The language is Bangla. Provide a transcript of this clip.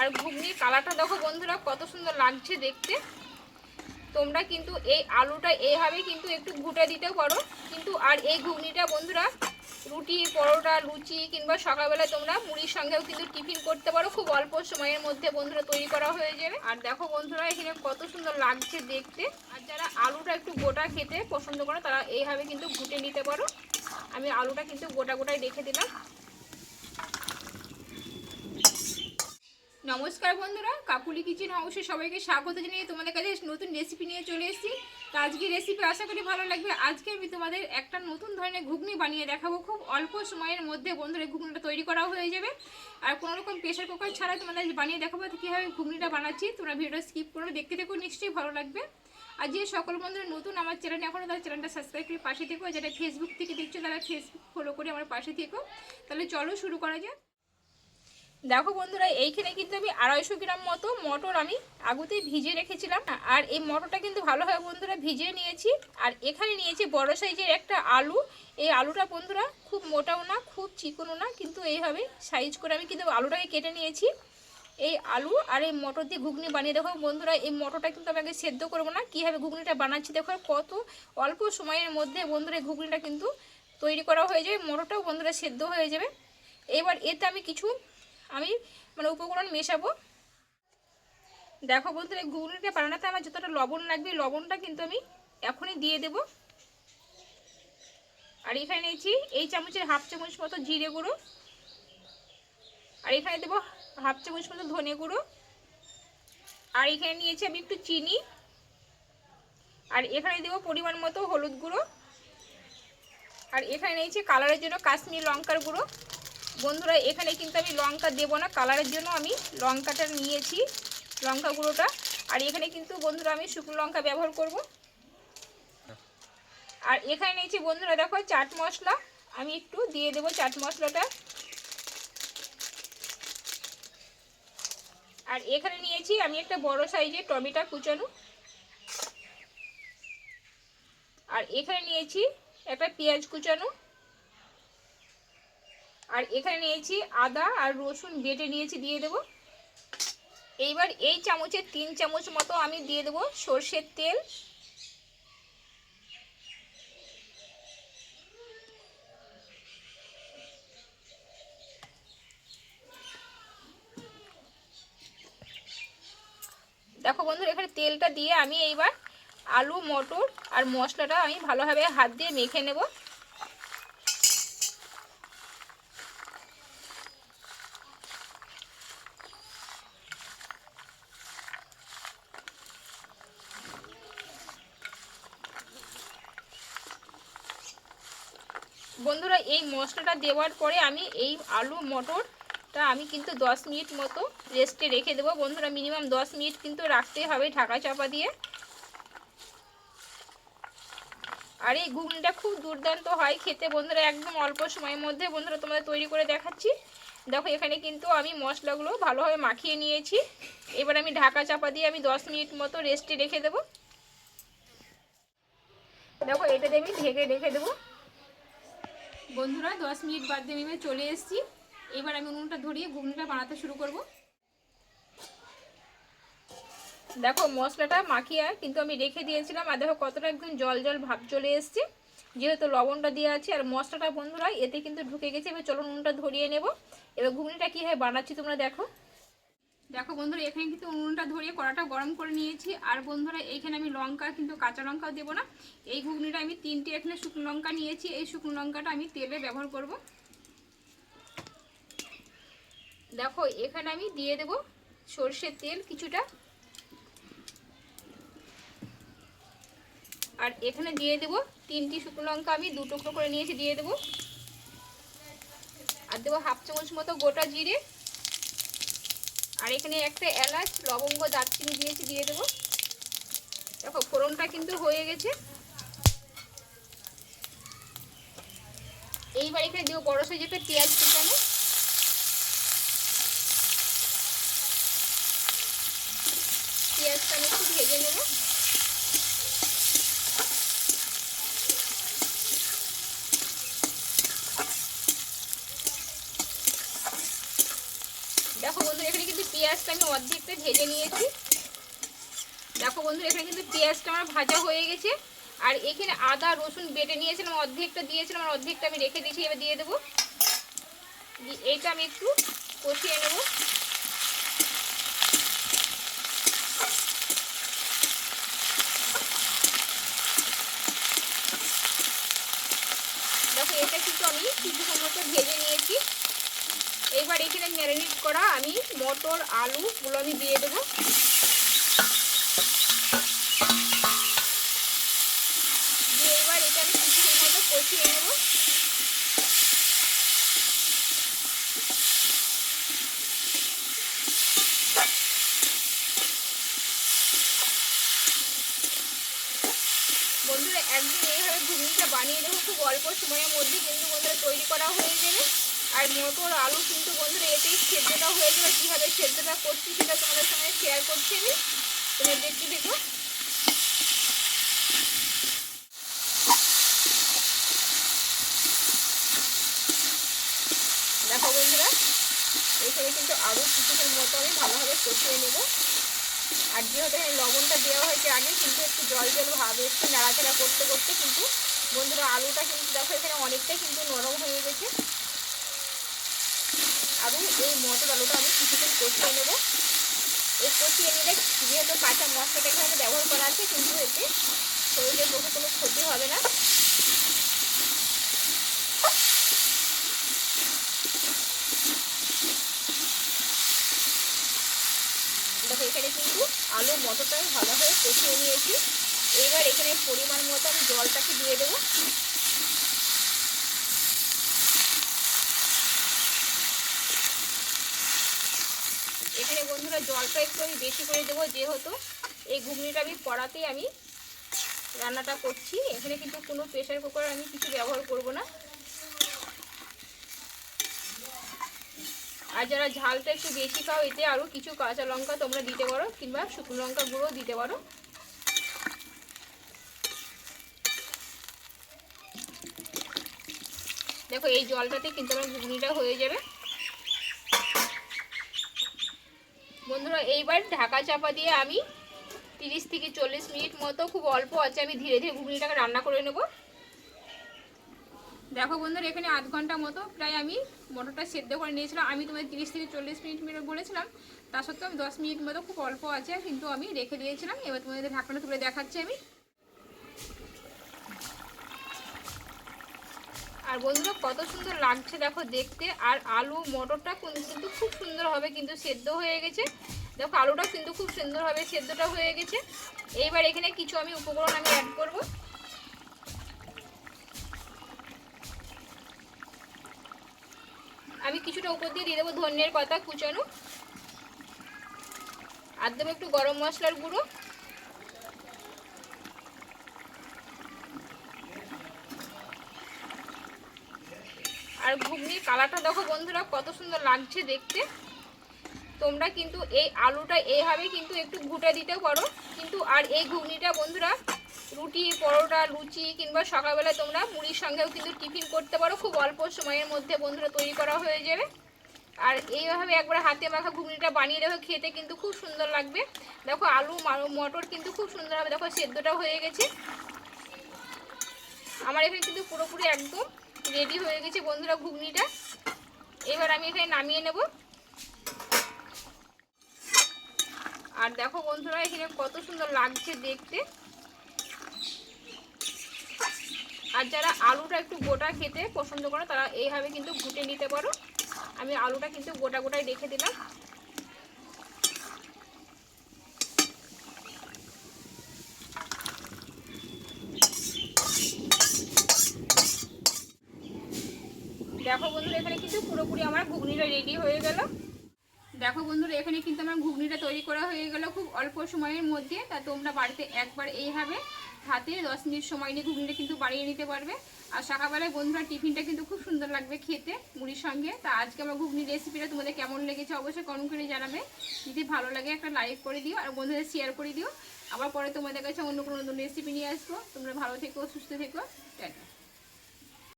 আর ঘুগনির কালারটা দেখো বন্ধুরা, কত সুন্দর লাগছে দেখতে। তোমরা কিন্তু এই আলুটা এইভাবে কিন্তু একটু ঘুটে দিতেও পারো। কিন্তু আর এই ঘুগনিটা বন্ধুরা, রুটি, পরোটা, লুচি কিংবা সকালবেলা তোমরা মুড়ির সঙ্গেও কিন্তু টিফিন করতে পারো। খুব অল্প সময়ের মধ্যে বন্ধুরা তৈরি করা হয়ে যাবে। আর দেখো বন্ধুরা, এখানে কত সুন্দর লাগছে দেখতে। আর যারা আলুটা একটু গোটা খেতে পছন্দ করো, তারা এইভাবে কিন্তু ঘুটে নিতে পারো। আমি আলুটা কিন্তু গোটা গোটাই রেখে দিলাম। নমস্কার বন্ধুরা, কাকুলি কিচেন অবশ্যই সবাইকে স্বাগত জানিয়ে তোমাদের কাছে নতুন রেসিপি নিয়ে চলে এসেছি। তো আজকে রেসিপি আশা করি ভালো লাগবে। আজকে আমি তোমাদের একটা নতুন ধরনের ঘুগনি বানিয়ে দেখাবো। খুব অল্প সময়ের মধ্যে বন্ধুরা ঘুগনিটা তৈরি করা হয়ে যাবে। আর কোনো রকম প্রেশার কুকার ছাড়া তোমাদের বানিয়ে দেখাবো কীভাবে ঘুগনিটা বানাচ্ছি। তোমরা ভিডিওটা স্কিপ করে, দেখতে দেখো নিশ্চয়ই ভালো লাগবে। আর যে সকল বন্ধুরা নতুন আমার চ্যানেলে এখনও তার চ্যানেলটা সাবস্ক্রাইব করে পাশে থেকো। যেটা ফেসবুক থেকে দেখছ, তারা ফেসবুক ফলো করে আমার পাশে থেকো। তাহলে চলো শুরু করা যাক। দেখো বন্ধুরা, এইখানে কিন্তু আমি আড়াইশো গ্রাম মতো মটর আমি আগুতেই ভিজিয়ে রেখেছিলাম। আর এই মটরটা কিন্তু ভালোভাবে বন্ধুরা, ভিজিয়ে নিয়েছি। আর এখানে নিয়েছি বড় সাইজের একটা আলু। এই আলুটা বন্ধুরা খুব মোটাও না, খুব চিকনও না, কিন্তু এইভাবে সাইজ করে আমি কিন্তু আলুটাকে কেটে নিয়েছি। এই আলু আর এই মটর দিয়ে ঘুগনি বানিয়ে দেখো বন্ধুরা, এই মটরটা কিন্তু আমি আগে সেদ্ধ করব না, কীভাবে ঘুগনিটা বানাচ্ছি দেখো, কত অল্প সময়ের মধ্যে বন্ধুরা এই ঘুগনিটা কিন্তু তৈরি করা হয়ে যাবে, মটরটাও বন্ধুরা সেদ্ধ হয়ে যাবে। এবার এতে আমি কিছু আমি মানে উপকরণ মেশাবো। দেখো এই ঘুগনিটা বানাতে আমার যতটা লবণ লাগবে, লবণটা কিন্তু আমি এখনই দিয়ে দেব। আর এখানে নিয়েছি এই চামচের হাফ চামচ মতো জিরে গুঁড়ো। আর এখানে দেবো হাফ চামচ মতো ধনে গুঁড়ো। আর এখানে নিয়েছি আমি একটু চিনি। আর এখানে দেবো পরিমাণ মতো হলুদ গুঁড়ো। আর এখানে নিয়েছি কালারের জন্য কাশ্মীর লঙ্কার গুঁড়ো। বন্ধুরা, এখানে কিন্তু আমি লঙ্কা দেবো না, কালারের জন্য আমি লঙ্কাটা নিয়েছি, লঙ্কা গুঁড়োটা। আর এখানে কিন্তু বন্ধুরা আমি শুকনো লঙ্কা ব্যবহার করব। আর এখানে নিয়েছি বন্ধুরা, দেখো চাট মশলা, আমি একটু দিয়ে দেবো চাট মশলাটা। আর এখানে নিয়েছি আমি একটা বড় সাইজের টমেটো কুচানো। আর এখানে নিয়েছি একটা পেঁয়াজ কুচানো। আর এখানে নিয়েছি আদা আর রসুন বেটে নিয়েছি, দিয়ে দেব। এইবার এই চামচের তিন চামচ মতো আমি দিয়ে দেব সর্ষের তেল। দেখো বন্ধুরা, এখানে তেলটা দিয়ে আমি এইবার আলু, মটর আর মশলাটা আমি ভালোভাবে হাত দিয়ে মেখে নেব। বন্ধুরা, এই মশলাটা দেওয়ার পরে আমি এই আলু মটরটা আমি কিন্তু 10 মিনিট মতো রেস্টে রেখে দেবো। বন্ধুরা মিনিমাম 10 মিনিট কিন্তু রাখতে হবে ঢাকা চাপা দিয়ে। আর এই ঘুগনিটা খুব দুর্দান্ত হয় খেতে বন্ধুরা, একদম অল্প সময়ের মধ্যে। বন্ধুরা, তোমাদের তৈরি করে দেখাচ্ছি। দেখো, এখানে কিন্তু আমি মশলাগুলো ভালোভাবে মাখিয়ে নিয়েছি। এবার আমি ঢাকা চাপা দিয়ে আমি 10 মিনিট মতো রেস্টে রেখে দেবো। দেখো, এটাতে আমি ঢেকে রেখে দেবো। বন্ধুরা, দশ মিনিট বাদ দিয়ে আমি চলে এসেছি। এবার আমি উনুনটা ধরিয়ে ঘুগনিটা বানাতে শুরু করব। দেখো, মশলাটা মাখিয়ে কিন্তু আমি রেখে দিয়েছিলাম। আর দেখো, কতটা একদম জল জল ভাব চলে এসছে। যেহেতু লবণটা দিয়ে আছে, আর মশলাটা বন্ধুরা, এতে কিন্তু ঢুকে গেছে। এবার চলো উনুনটা ধরিয়ে নেব। এবার ঘুগনিটা কীভাবে বানাচ্ছি তোমরা দেখো। দেখো বন্ধুরা, এখানে কিন্তু উনুনটা ধরিয়ে কড়াটা গরম করে নিয়েছি। আর বন্ধুরা, এইখানে আমি লঙ্কা কিন্তু কাঁচা লঙ্কাও দেবো না। এই ঘুগনিটা আমি তিনটে এখানে শুকনো লঙ্কা নিয়েছি। এই শুকনো লঙ্কাটা আমি তেলে ব্যবহার করব। দেখো, এখানে আমি দিয়ে দেব সর্ষের তেল কিছুটা। আর এখানে দিয়ে দেব তিনটি শুকনো লঙ্কা আমি দু টুকরো করে নিয়েছি, দিয়ে দেব। আর দেবো হাফ চামচ মতো গোটা জিরে। আর এখানে একটা এলাচ, লবঙ্গ, দারচিনি দিয়েছি, দিয়ে দেবো। দেখো, ফোড়নটা কিন্তু হয়ে গেছে। এইবার এখানে দেবো বড় সাইজে একটা পেঁয়াজ কুচানো পেঁয়াজটা আমি একটু ভেজে নেব দেখো বন্ধুরা, এখানে কিন্তু পেঁয়াজটা আমি অর্ধেকটা ভেজে নিয়েছি। দেখো বন্ধুরা, এখানে কিন্তু পেঁয়াজটা আমার ভাজা হয়ে গেছে। আর এখানে আদা, রসুন বেটে নিয়েছিলাম, অর্ধেকটা দিয়েছিলাম, আর অর্ধেকটা আমি রেখে দিয়েছি, এবার দিয়ে দেবো। এটা এইটা আমি একটু কষিয়ে নেব দেখো এটা কিন্তু আমি কিছুক্ষণ মতো ভেজে নিয়েছি এবার এখানে ম্যারিনেট করা আমি মটর আলুগুলো আমি দিয়ে দেবো। দিয়ে এবার এটা আমি মতো কষিয়ে নেব। বন্ধুরা, একদিন এইভাবে ঘুগনিটা বানিয়ে দেবো, খুব অল্প সময়ের মধ্যে, কিন্তু বন্ধুরা তৈরি করা হয়ে যাবে আর মটর, আলু কিন্তু বন্ধুরা এতেই সেদ্ধটা হয়ে যাবে কীভাবে সেদ্ধটা করছি সেটা তোমাদের সঙ্গে শেয়ার করছি আমি। তোমরা দেখতে দেখো। দেখো বন্ধুরা, এইখানে কিন্তু আরও কিছুক্ষণ মতো আমি ভালোভাবে কষিয়ে নেব। আর যেহেতু এখানে লবণটা দেওয়া হয়েছে আগে, কিন্তু একটু জল জল ভাব, একটু নাড়াচাড়া করতে করতে কিন্তু বন্ধুরা আলুটা কিন্তু দেখো এখানে অনেকটাই কিন্তু নরম হয়ে গেছে। আলু এই মটর আলুটা আমি কিছুক্ষণ কষিয়ে নেব। এই কষিয়ে নিলে যেহেতু কাঁচা মশলাটা এখানে ব্যবহার করা আছে, কিন্তু এতে শরীরের পক্ষে কোনো ক্ষতি হবে না। এখানে কিন্তু আলু মটরটা আমি ভালোভাবে কষিয়ে নিয়েছি। এবার এখানে পরিমাণ মতো আমি জলটাকে দিয়ে দেবো। এখানে বন্ধুরা জলটা একটু আমি বেশি করে দেবো, যেহেতু এই ঘুগনিটা আমি কড়াতেই আমি রান্নাটা করছি। এখানে কিন্তু কোনো প্রেশার কুকার আমি কিছু ব্যবহার করব না। আর যারা ঝালটা একটু বেশি খাও, এতে আরও কিছু কাঁচা লঙ্কা তোমরা দিতে পারো, কিংবা শুকনো লঙ্কা গুঁড়ো দিতে পারো। দেখো, এই জলটাতে কিন্তু আমার ঘুগনিটা হয়ে যাবে। বন্ধুরা, এইবার ঢাকা চাপা দিয়ে আমি তিরিশ থেকে চল্লিশ মিনিট মতো খুব অল্প আছে, আমি ধীরে ধীরে ঘুগনিটাকে রান্না করে নেব। দেখো বন্ধুরা, এখানে আধ ঘণ্টা মতো প্রায় আমি মটরটা সেদ্ধ করে নিয়েছিলাম। আমি তোমাদের তিরিশ থেকে চল্লিশ মিনিট মিনিট বলেছিলাম, তা সত্ত্বেও আমি দশ মিনিট মতো খুব অল্প আছে, কিন্তু আমি রেখে দিয়েছিলাম। এবার তোমাদের ঢাকনা তুলে দেখাচ্ছি আমি। আর বন্ধুরা, কত সুন্দর লাগছে দেখো দেখতে। আর আলু মটরটা কিন্তু খুব সুন্দর হবে, কিন্তু সেদ্ধ হয়ে গেছে। দেখো, আলুটা কিন্তু খুব সুন্দরভাবে সেদ্ধটা হয়ে গেছে। এইবার এখানে কিছু আমি উপকরণ আমি অ্যাড করব। আমি কিছুটা উপর দিয়ে দিয়ে দেবো ধনিয়ার পাতা কুচানো। আর দেবো একটু গরম মশলার গুঁড়ো। আর ঘুগনির কালারটা দেখো বন্ধুরা, কত সুন্দর লাগছে দেখতে। তোমরা কিন্তু এই আলুটা এইভাবে কিন্তু একটু ঘুটে দিতেও পারো। কিন্তু আর এই ঘুগনিটা বন্ধুরা, রুটি, পরোটা, লুচি কিংবা সকালবেলা তোমরা মুড়ির সঙ্গেও কিন্তু টিফিন করতে পারো। খুব অল্প সময়ের মধ্যে বন্ধুরা তৈরি করা হয়ে যাবে। আর এইভাবে একবার হাতে মাখা ঘুগনিটা বানিয়ে দেখো, খেতে কিন্তু খুব সুন্দর লাগবে। দেখো আলু মটর কিন্তু খুব সুন্দর হবে দেখো সেদ্ধটা হয়ে গেছে। আমার এখানে কিন্তু পুরোপুরি একদম রেডি হয়ে গেছে বন্ধুরা ঘুগনিটা। এবার আমি এখানে নামিয়ে নেব। আর দেখো বন্ধুরা, এখানে কত সুন্দর লাগছে দেখতে। আর যারা আলুটা একটু গোটা খেতে পছন্দ করো, তারা এইভাবে কিন্তু ঘুটে নিতে পারো। আমি আলুটা কিন্তু গোটা গোটাই রেখে দিলাম। বন্ধুরা, এখানে কিন্তু পুরোপুরি আমার ঘুগনিটা রেডি হয়ে গেল। দেখো বন্ধুরা, এখানে কিন্তু আমার ঘুগনিটা তৈরি করা হয়ে গেল খুব অল্প সময়ের মধ্যে। তা তোমরা বাড়িতে একবার এইভাবে হাতে দশ মিনিট সময় নিয়ে ঘুগনিটা কিন্তু বাড়িয়ে নিতে পারবে। আর সকালবেলায় বন্ধুরা টিফিনটা কিন্তু খুব সুন্দর লাগবে খেতে মুড়ির সঙ্গে। তা আজকে আমার ঘুগনি রেসিপিটা তোমাদের কেমন লেগেছে অবশ্যই কমেন্ট করে জানাবে। যদি ভালো লাগে একটা লাইক করে দিও, আর বন্ধুদের শেয়ার করে দিও। আবার পরে তোমাদের কাছে অন্য কোনো নতুন রেসিপি নিয়ে আসব। তোমরা ভালো থেকো, সুস্থ থেকো। টাটা।